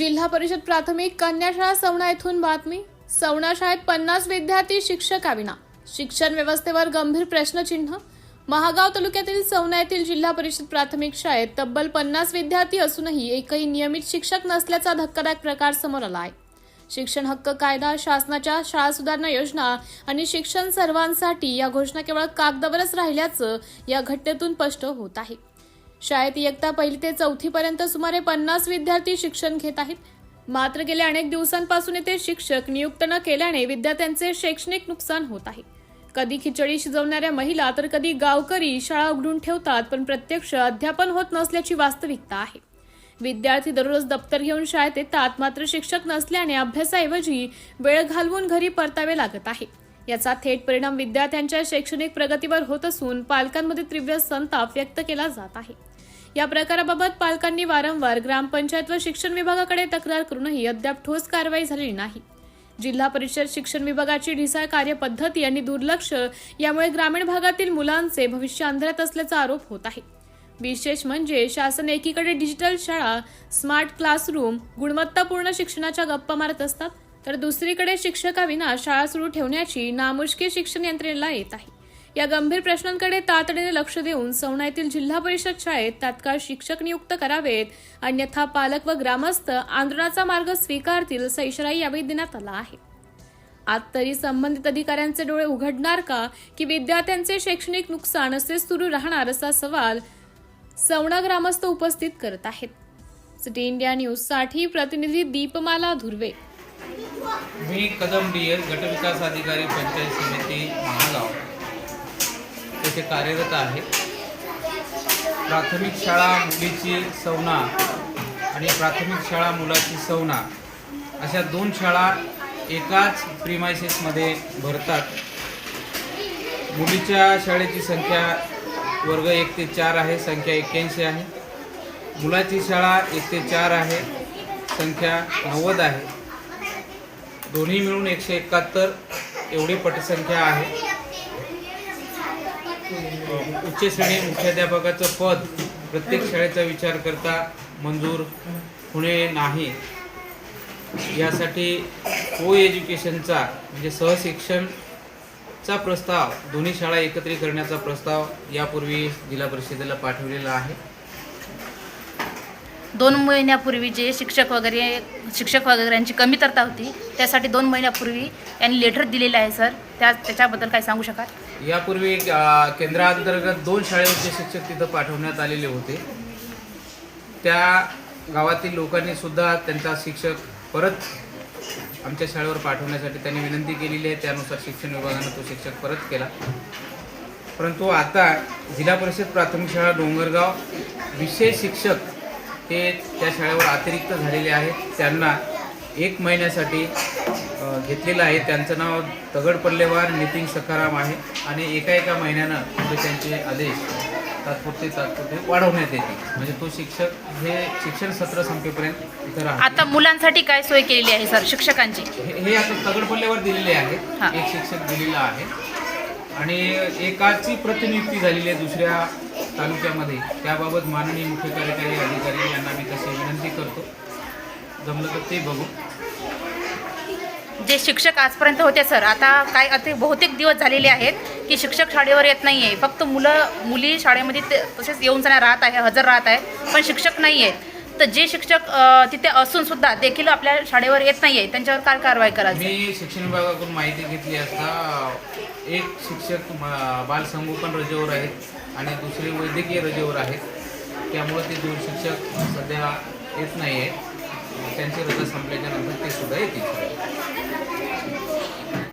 जिल्हा परिषद प्राथमिक कन्याशाळा सवणा येथून बातमी. सवणा शाळेत पन्नास विद्यार्थी शिक्षकाविना शिक्षण व्यवस्थेवर गंभीर प्रश्नचिन्ह. महागाव तालुक्यातील सवना येथील जिल्हा परिषद प्राथमिक शाळेत तब्बल पन्नास विद्यार्थी असूनही एकही नियमित शिक्षक नसल्याचा धक्कादायक प्रकार समोर आला आहे. शिक्षण हक्क कायदा शासनाच्या शाळा सुधारणा योजना आणि शिक्षण सर्वांसाठी या घोषणा केवळ कागदावरच राहिल्याचं या घटनेतून स्पष्ट होत आहे. शाळेत इयत्ता पहिली ते चौथी पर्यंत सुमारे पन्नास विद्यार्थी शिक्षण घेत आहेत. मात्र गेल्या अनेक दिवसांपासून येथे शिक्षक नियुक्त न केल्याने विद्यार्थ्यांचे शैक्षणिक नुकसान होत आहे. कधी खिचडी शिजवणाऱ्या महिला तर कधी गावकरी शाळा उघडून ठेवतात पण प्रत्यक्ष अध्यापन होत नसल्याची वास्तविकता आहे. विद्यार्थी दररोज दप्तर घेऊन शाळेत येतात मात्र शिक्षक नसल्याने अभ्यासाऐवजी वेळ घालवून घरी परतावे लागत आहे. याचा थेट परिणाम विद्यार्थ्यांच्या शैक्षणिक प्रगतीवर होत असून पालकांमध्ये तीव्र संताप व्यक्त केला जात आहे. या प्रकाराबाबत पालकांनी वारंवार ग्रामपंचायत व शिक्षण विभागाकडे तक्रार करूनही अद्याप ठोस कारवाई झालेली नाही. जिल्हा परिषद शिक्षण विभागाची ढिसाळ कार्यपद्धती आणि दुर्लक्ष यामुळे ग्रामीण भागातील मुलांचे भविष्य अंधारात असल्याचा आरोप होत आहे. विशेष म्हणजे शासन एकीकडे डिजिटल शाळा स्मार्ट क्लासरूम गुणवत्तापूर्ण शिक्षणाच्या गप्पा मारत असतात तर दुसरीकडे शिक्षकाविना शाळा सुरू ठेवण्याची नामुष्की शिक्षण यंत्रणेला येत आहे. या गंभीर प्रश्नांकडे तातडीने लक्ष देऊन सवनातील जिल्हा परिषद शाळेत तात्काळ शिक्षक नियुक्त करावेत. अन्यथा पालक व ग्रामस्थ आंदोलनाचा मार्ग स्वीकारतील असा इशाराही यावेळी देण्यात आला आहे. आज तरी संबंधित अधिकाऱ्यांचे डोळे उघडणार का? की विद्यार्थ्यांचे शैक्षणिक नुकसान असेच सुरू राहणार असा सवाल सवणा ग्रामस्थ उपस्थित करत आहेत. सिटी इंडिया न्यूजसाठी प्रतिनिधी दीपमाला धुर्वे. मी कदम डी एस गटविकास अधिकारी पंचायत समिती महागाव. येथे कार्यरत आहे. प्राथमिक शाळा मुलीची सवना आणि प्राथमिक शाळा मुलाची सवना अशा दोन शाळा एकाच प्रिमायसेसमध्ये भरतात. मुलीच्या शाळेची संख्या वर्ग एक ते चार आहे संख्या एक्क्याऐंशी आहे. मुलाची शाळा एक ते चार आहे संख्या नव्वद आहे. दोन्ही मिळून एकशे एकाहत्तर एवढी पटसंख्या आहे. उच्च श्रेणी मुख्याध्यापकाचं पद प्रत्येक शाळेचा विचार करता मंजूर होणे नाही. यासाठी को एज्युकेशनचा म्हणजे सहशिक्षणचा प्रस्ताव दोन्ही शाळा एकत्रित करण्याचा प्रस्ताव यापूर्वी जिल्हा परिषदेला पाठवलेला आहे. दोन महिन्यापूर्वी जे शिक्षक वगैरे शिक्षक वगैरेंची कमतरता होती त्यासाठी दोन महिन्यापूर्वी यांनी लेटर दिलेलं आहे सर त्या त्याच्याबद्दल काय सांगू शकाल? यापूर्वी अ, केंद्राअंतर्गत दोन शाळेचे शिक्षक तिथं पाठवण्यात आलेले होते. त्या गावातील लोकांनी सुद्धा त्यांचा शिक्षक परत आमच्या शाळेवर पाठवण्यासाठी त्यांनी विनंती केलेली आहे. त्यानुसार शिक्षण विभागानं तो शिक्षक परत केला. परंतु आता जिल्हा परिषद प्राथमिक शाळा डोंगरगाव विशेष शिक्षक हे त्या शाळेवर अतिरिक्त झालेले आहेत. त्यांना एक महिन्यासाठी घेतलेलं आहे. त्यांचं नाव दगड पल्लेवार नितीन सखाराम आहे आणि एका एका महिन्यानं पुढे त्यांचे आदेश तात्पुरते तात्पुरते वाढवण्यात येतील. म्हणजे तो शिक्षक हे शिक्षण सत्र संपेपर्यंत इथं राहतो आता मुलांसाठी काय सोय केलेली आहे सर शिक्षकांची? हे हे आता दगड पल्लेवर दिलेले हा. आहे एक शिक्षक दिलेला आहे. आणि एकाची प्रतिनियुक्ती झालेली आहे दुसऱ्या तालुक्यामध्ये. त्याबाबत माननीय मुख्य कार्यकारी अधिकारी यांना मी तशी विनंती करतो. जमलं तर ते बघू. जे शिक्षक आजपर्यंत होते सर आता काय अति बहुतेक दिवस झालेले आहेत की शिक्षक शाळेवर येत नाही आहे फक्त मुलं मुली शाळेमध्ये ते तसेच येऊन जाण्या राहत आहे हजर राहत आहे पण शिक्षक नाही आहेत तर जे शिक्षक तिथे असून सुद्धा देखील आपल्या शाळेवर येत नाही आहे त्यांच्यावर काय कारवाई करायची? मी शिक्षण विभागाकडून माहिती घेतली असता एक शिक्षक म- बालसंगोपन रजेवर आहेत आणि दुसरे वैद्यकीय रजेवर आहेत. त्यामुळे ते दोन शिक्षक सध्या येत नाही आहेत त्यांची रजा संपल्याच्या नंतर ते सुद्धा येतील.